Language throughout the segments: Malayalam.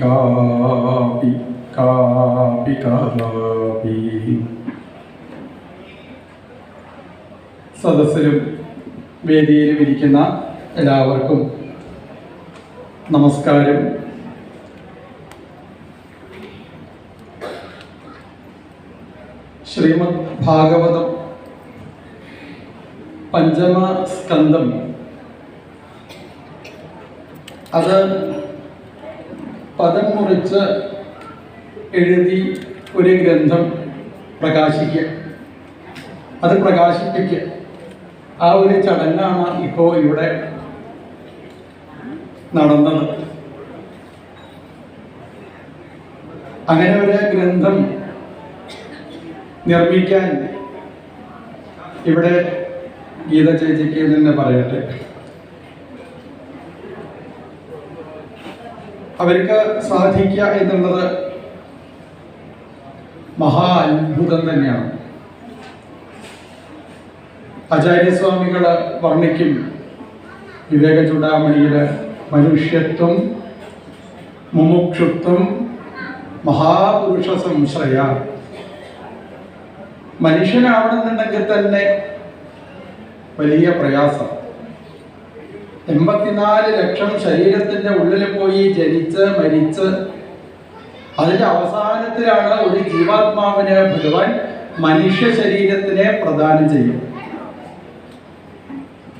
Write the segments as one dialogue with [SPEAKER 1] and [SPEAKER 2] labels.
[SPEAKER 1] കാപ്പി കാപി സദസ്സിലും വേദിയിലും ഇരിക്കുന്ന എല്ലാവർക്കും നമസ്കാരം. ശ്രീമദ് ഭാഗവതം പഞ്ചമ സ്കന്ധം അത് പദം മുറിച്ച് എഴുതി ഒരു ഗ്രന്ഥം പ്രകാശിക്കുക. അത് പ്രകാശിപ്പിക്കുക. ആ ഒരു ചടങ്ങാണ് ഇപ്പോൾ ഇവിടെ നടന്നത്. അങ്ങനെ ഒരു ഗ്രന്ഥം നിർമ്മിക്കാൻ ഇവിടെ ഗീത ചേച്ചിക്ക് തന്നെ പറയട്ടെ. അവർക്ക് സാധിക്കുക എന്നുള്ളത് മഹാ അത്ഭുതം തന്നെയാണ്. ആചാര്യസ്വാമികൾ വർണിക്കും. വിവേക ചൂടാമണിയിൽ മനുഷ്യത്വം മുമുക്ഷുത്വം മഹാപുരുഷ സംശ്രയ. മനുഷ്യനാവണമെന്നുണ്ടെങ്കിൽ തന്നെ വലിയ പ്രയാസം. എൺപത്തിനാല് ലക്ഷം ശരീരത്തിന്റെ ഉള്ളിൽ പോയി ജനിച്ച് മരിച്ച്. അതിന്റെ അവസാനത്തിലാണ് ഒരു ജീവാത്മാവിന് ഭഗവാൻ മനുഷ്യ ശരീരത്തിനെ പ്രദാനം ചെയ്യും.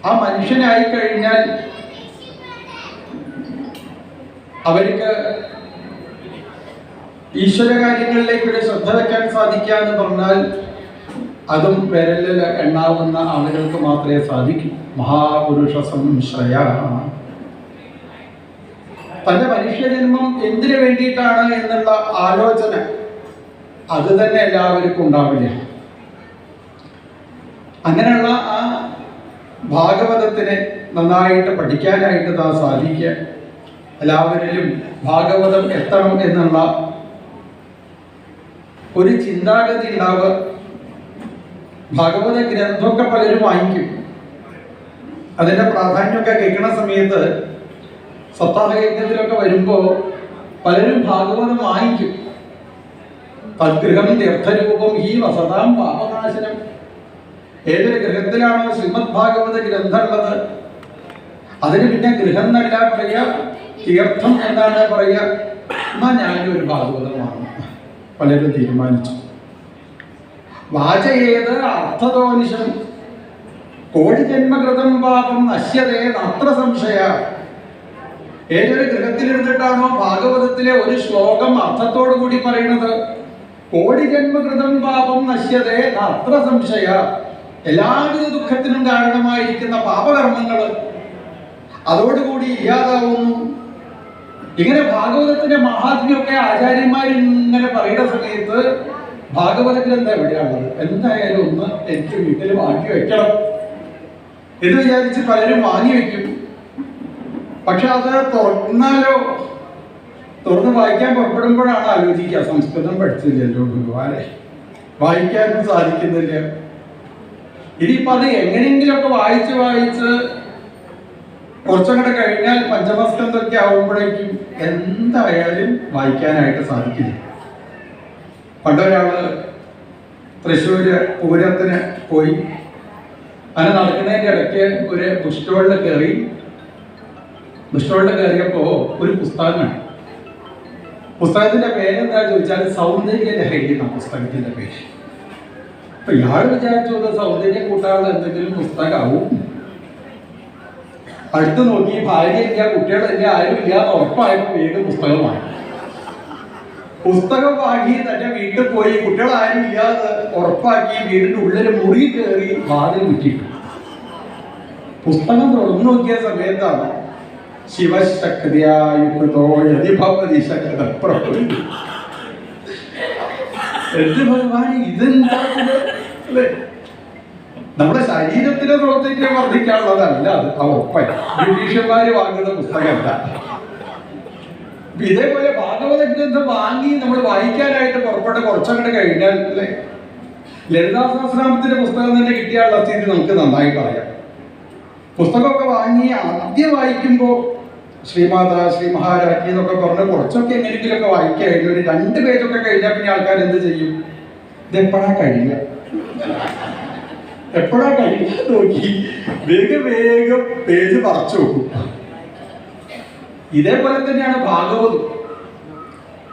[SPEAKER 1] ആ മനുഷ്യനായി കഴിഞ്ഞാൽ അവർക്ക് ഈശ്വര കാര്യങ്ങളിലേക്ക് ശ്രദ്ധ വെക്കാൻ സാധിക്കുക എന്ന് പറഞ്ഞാൽ അതും വിരലിൽ എണ്ണാവുന്ന ആളുകൾക്ക് മാത്രമേ സാധിക്കൂ. മഹാപുരുഷ സംശ്രയ തന്റെ മനുഷ്യജന്മം എന്തിനു വേണ്ടിയിട്ടാണ് എന്നുള്ള ആലോചന അത് തന്നെ എല്ലാവർക്കും ഉണ്ടാവില്ല. അങ്ങനെയുള്ള ആ ഭാഗവതത്തിനെ നന്നായിട്ട് പഠിക്കാനായിട്ട് താ സാധിക്കുക. എല്ലാവരിലും ഭാഗവതം എത്തണം എന്നുള്ള ഒരു ചിന്താഗതി ഉണ്ടാവുക. ഭാഗവത ഗ്രന്ഥമൊക്കെ പലരും വാങ്ങിക്കും അതിന്റെ പ്രാധാന്യമൊക്കെ കേൾക്കുന്ന സമയത്ത് സപ്താഹയജ്ഞത്തിലൊക്കെ വരുമ്പോ പലരും ഭാഗവതം വാങ്ങിക്കും തദ്ഗൃഹം തീർത്ഥരൂപം ഈ വസതാം പാപനാശനം. ഏതൊരു ഗൃഹത്തിലാണോ ശ്രീമദ് ഭാഗവത ഗ്രന്ഥം ഉള്ളത് അതിന് പിന്നെ ഗൃഹം എന്നല്ല പറയുക തീർത്ഥം എന്താണ് പറയുക. എന്നാ ഞാനും ഒരു ഭാഗവതമാണ് പലരും തീരുമാനിച്ചു. വാചയേത് അർത്ഥതോനിശം കോടി ജന്മകൃതം പാപം നശ്യതേ അത്ര സംശയ. ഏതൊരു ഗൃഹത്തിലിരുന്നിട്ടാണോ ഭാഗവതത്തിലെ ഒരു ശ്ലോകം അർത്ഥത്തോടു കൂടി പറയുന്നത്? കോടി ജന്മകൃതം പാപം നശ്യതേ അത്ര സംശയ. എല്ലാവിധ ദുഃഖത്തിനും കാരണമായിരിക്കുന്ന പാപകർമ്മങ്ങൾ അതോടുകൂടി ഇല്ലാതാവുന്നു. ഇങ്ങനെ ഭാഗവതത്തിന്റെ മഹാത്മ്യമൊക്കെ ആചാര്യന്മാർ ഇങ്ങനെ പറയുന്ന സമയത്ത് ഭാഗവത ഗ്രന്ഥം എവിടെയാണുള്ളത് എന്തായാലും ഒന്ന് എനിക്ക് വീട്ടിൽ വാങ്ങി വെക്കണം. എന്ന് വിചാരിച്ച് പലരും വാങ്ങി വെക്കും. പക്ഷെ അത് തുറന്നാലോ? തുറന്ന് വായിക്കാൻ പുറപ്പെടുമ്പോഴാണ് ആലോചിക്കുക. സംസ്കൃതം പഠിച്ചില്ലല്ലോ ഭഗവാനെ. വായിക്കാനും സാധിക്കുന്നില്ല. ഇനിയിപ്പോ അത് എങ്ങനെയെങ്കിലുമൊക്കെ വായിച്ച് വായിച്ച് കുറച്ചും കൂടെ കഴിഞ്ഞാൽ പഞ്ചമസ്കന്ധമൊക്കെ ആവുമ്പോഴേക്കും എന്തായാലും വായിക്കാനായിട്ട് സാധിക്കില്ല. പണ്ടൊരാൾ തൃശ്ശൂര് പൂരത്തിന് പോയി. അങ്ങനെ നടക്കുന്നതിന്റെ ഇടയ്ക്ക് ഒരു ബുക്ക് സ്റ്റോളിൽ കയറി ബുക്ക് സ്റ്റോളിൽ കയറിയപ്പോൾ ഒരു പുസ്തകമാണ് പുസ്തകത്തിന്റെ പേരെന്താ ചോദിച്ചാൽ സൗന്ദര്യ ലഹരി എന്ന പുസ്തകത്തിന്റെ പേര്. അപ്പൊ ഇയാൾ വിചാരിച്ചു സൗന്ദര്യ കൂട്ടാതെ എന്തെങ്കിലും പുസ്തകമാവും അടുത്ത് നോക്കി ഭാര്യയില്ല കുട്ടികളില്ല ആരും ഇല്ലാതെ എന്ന് ഉറപ്പായപ്പോൾ പുസ്തകമാണ്. പുസ്തകം വാങ്ങി തന്റെ വീട്ടിൽ പോയി. കുട്ടികളാരും ഇല്ലാതെ ഉറപ്പാക്കി വീടിന്റെ ഉള്ളിൽ മുറി കയറി വാതിൽ മുറ്റിട്ടു പുസ്തകം തുറന്നു നോക്കിയ സമയത്താണ് എന്ത് അല്ലേ? നമ്മുടെ ശരീരത്തിനെ പ്രവർത്തിക്കാൻ വർദ്ധിക്കാനുള്ളതല്ല അത്. ആ ഉറപ്പായി. ബ്രിട്ടീഷന്മാര് വാങ്ങുന്ന പുസ്തകമല്ല. അപ്പൊ ഇതേപോലെ ഭാഗവത ഗ്രന്ഥം വാങ്ങി നമ്മൾ വായിക്കാനായിട്ട് പുറപ്പെട്ട് കുറച്ചങ്ങോട്ട് കഴിഞ്ഞാൽ അല്ലേ? ലളിതാ സഹസ്രാമത്തിന്റെ പുസ്തകം തന്നെ കിട്ടിയാലുള്ള സ്ഥിതി നമുക്ക് നന്നായി പറയാം. പുസ്തകമൊക്കെ വാങ്ങി ആദ്യം വായിക്കുമ്പോൾ ശ്രീമാത ശ്രീ മഹാരാജ്ഞി എന്നൊക്കെ പറഞ്ഞ് കുറച്ചൊക്കെ എങ്ങനെയെങ്കിലുമൊക്കെ വായിക്കായിരുന്നു ഒരു രണ്ട് പേജൊക്കെ കഴിഞ്ഞാൽ പിന്നെ ആൾക്കാർ എന്ത് ചെയ്യും? ഇതെപ്പോഴാ കഴിയുക? എപ്പോഴാ കഴിയുക നോക്കി. വേഗം വേഗം പേജ് പറിച്ചു നോക്കും. ഇതേപോലെ തന്നെയാണ് ഭാഗവതം.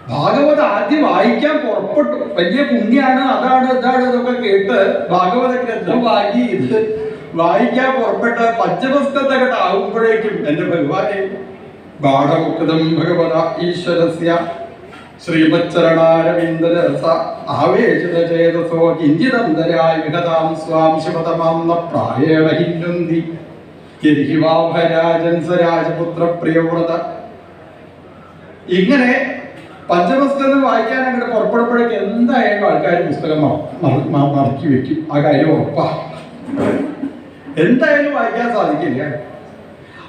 [SPEAKER 1] ഭാഗവത ആദ്യം വായിക്കാൻ പുറപ്പെട്ടു. വലിയ പുണ്യാണ്. അതാണ് ഇതാണ് ഇതൊക്കെ കേട്ട് ഭാഗവത ഗ്രന്ഥം വാങ്ങി ഇത് വായിക്കാൻ പുറപ്പെട്ട പഞ്ചമസ്കന്ധകട്ട് ആകുമ്പോഴേക്കും എന്റെ ഭഗവാനെ ബാണമുക്തം ഭഗവത ഈശ്വരസ്യ ശ്രീമച്ചരണാരവിന്ദരസ ആവേശിത കിഞ്ചിതന്തരായ വിഹതാം സ്വാം ശിവതമാം പ്രായേണ ഹിന്നുന്തി യതി വാഭരാജൻ സ രാജപുത്ര പ്രിയവ്രത ഇങ്ങനെ പഞ്ചപുസ്തകം വായിക്കാൻ അങ്ങോട്ട് പുറപ്പെടുമ്പോഴേക്ക് എന്തായാലും ആൾക്കാർ പുസ്തകം മറക്കി വെക്കും. ആ കാര്യം ഉറപ്പാ. എന്തായാലും വായിക്കാൻ സാധിക്കില്ല.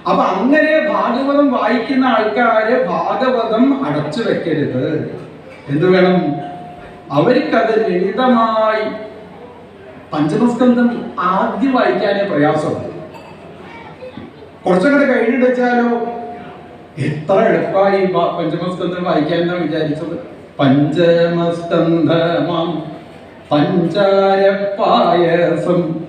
[SPEAKER 1] അപ്പൊ അങ്ങനെ ഭാഗവതം വായിക്കുന്ന ആൾക്കാര് ഭാഗവതം അടച്ചു വെക്കരുത്. എന്ത് വേണം? അവർക്കത് ലളിതമായി പഞ്ചമസ്കന്ധം ആദ്യം വായിക്കാനേ പ്രയാസമുണ്ട് കുറച്ചങ്ങോട്ട് കഴിഞ്ഞിട്ട് വെച്ചാലോ? എത്ര എളുപ്പമായി പഞ്ചമസ്കന്ധം വായിക്കാൻ എന്നാ വിചാരിച്ചത്? പഞ്ചമസ്കന്ധമാം പഞ്ചാരപ്പായസം.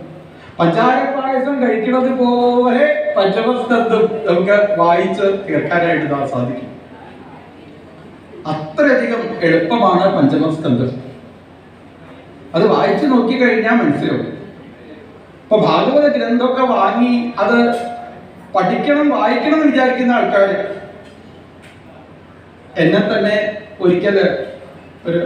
[SPEAKER 1] പഞ്ചാരപ്പായസം കഴിക്കുന്നത് പോലെ പഞ്ചമസ്കന്ധം നമുക്ക് വായിച്ച് തീർക്കാനായിട്ട് ഇതാ സാധിക്കും. അത്രയധികം എളുപ്പമാണ് പഞ്ചമസ്കന്ധം. അത് വായിച്ചു നോക്കിക്കഴിഞ്ഞാൽ മനസ്സിലാവും. ഇപ്പൊ ഭാഗവത ഗ്രന്ഥമൊക്കെ വാങ്ങി അത് പഠിക്കണം വായിക്കണം എന്ന് വിചാരിക്കുന്ന ആൾക്കാർ എന്നെ തന്നെ ഒരിക്കൽ ഒരു